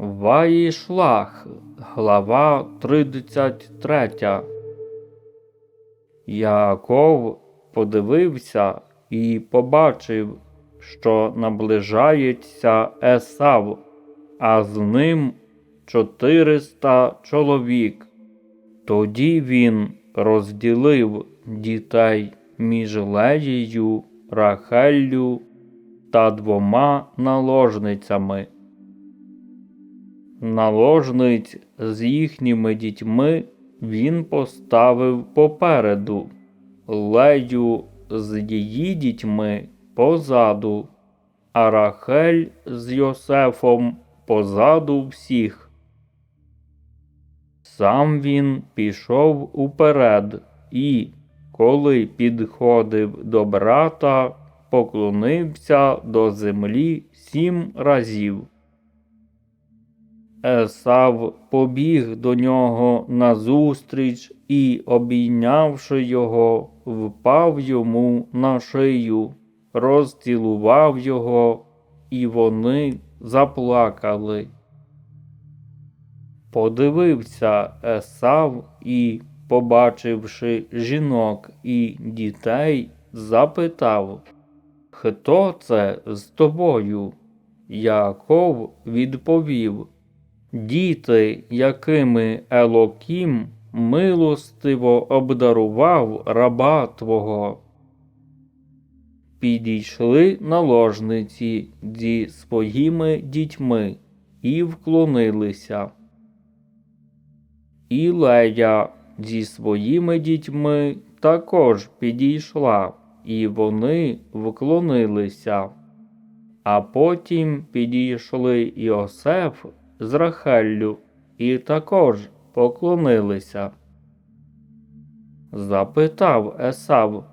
Ваїшлах, глава 33. Яаков подивився і побачив, що наближається Есав, а з ним 400 чоловік. Тоді він розділив дітей між Леєю, Рахеллю та двома наложницями. Наложниць з їхніми дітьми він поставив попереду, Лею з її дітьми позаду, а Рахель з Йосефом позаду всіх. Сам він пішов уперед і, коли підходив до брата, поклонився до землі сім разів. Есав побіг до нього назустріч і, обійнявши його, впав йому на шию, розцілував його, і вони заплакали. Подивився Есав і, побачивши жінок і дітей, запитав, Хто це з тобою? Яков відповів, Діти, якими Елокім милостиво обдарував раба твого. Підійшли наложниці зі своїми дітьми і вклонилися. І Лея зі своїми дітьми також підійшла, і вони вклонилися. А потім підійшли Йосеф з Рахеллю і також поклонилися. Запитав Есав,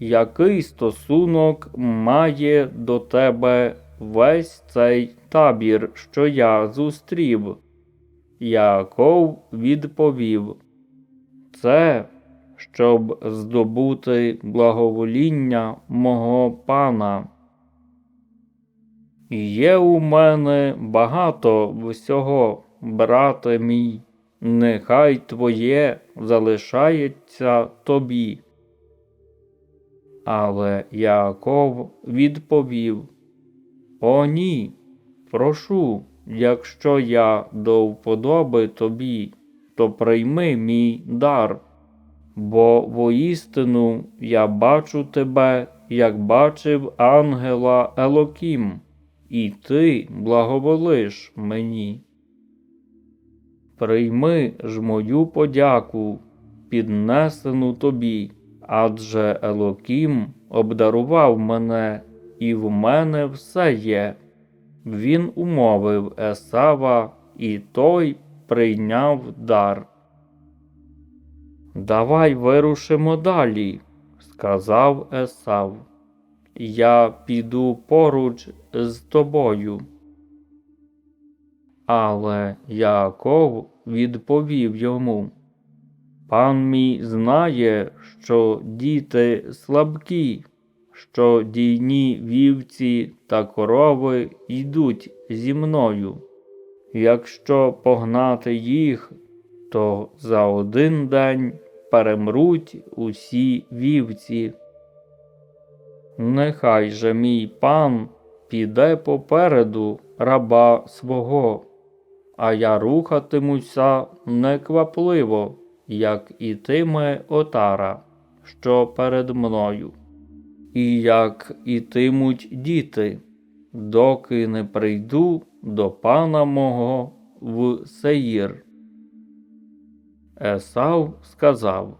який стосунок має до тебе весь цей табір, що я зустрів? Яков відповів, це щоб здобути благовоління мого пана. Є у мене багато всього, брате мій, нехай твоє залишається тобі. Але Яков відповів О, ні, прошу, якщо я до вподоби тобі, то прийми мій дар, бо воістину я бачу тебе, як бачив ангела Елокім і ти благоволиш мені. Прийми ж мою подяку, піднесену тобі, адже Елокім обдарував мене, і в мене все є. Він умовив Есава, і той прийняв дар. Давай вирушимо далі, сказав Есав я піду поруч з тобою. Але Яков відповів йому, Пан мій знає, що діти слабкі, що дійні вівці та корови йдуть зі мною. Якщо погнати їх, то за один день перемруть усі вівці. Нехай же мій пан піде попереду раба свого, а я рухатимуся неквапливо, як ітиме отара, що перед мною, і як ітимуть діти, доки не прийду до пана мого в Сеїр. Есав сказав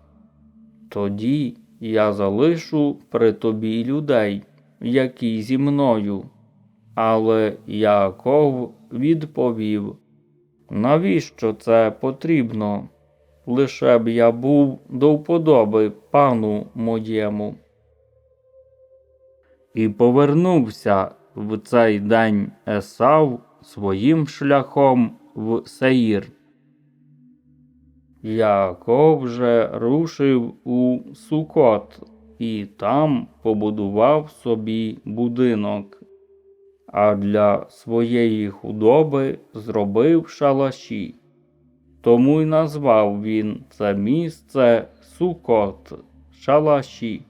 Тоді я залишу при тобі людей, які зі мною. Але Яков відповів, навіщо це потрібно? Лише б я був до вподоби пану моєму. І повернувся в цей день Есав своїм шляхом в Сеїр. Яков же рушив у Сукот і там побудував собі будинок. а для своєї худоби зробив шалаші. Тому й назвав він це місце Сукот шалаші.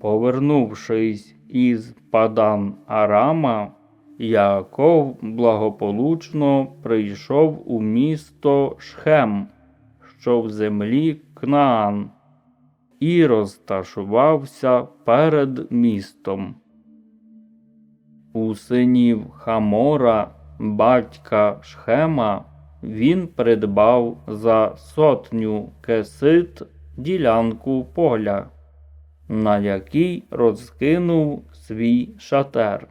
Повернувшись із Падан Арама, Яаков благополучно прийшов у місто Шхем, що в землі Кнаан, і розташувався перед містом. У синів Хамора, батька Шхема, він придбав за сотню кесит ділянку поля, на якій розкинув свій шатер.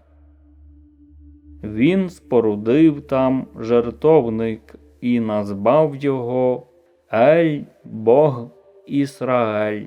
Він спорудив там жертовник і назвав його Ель Бог Ісраель.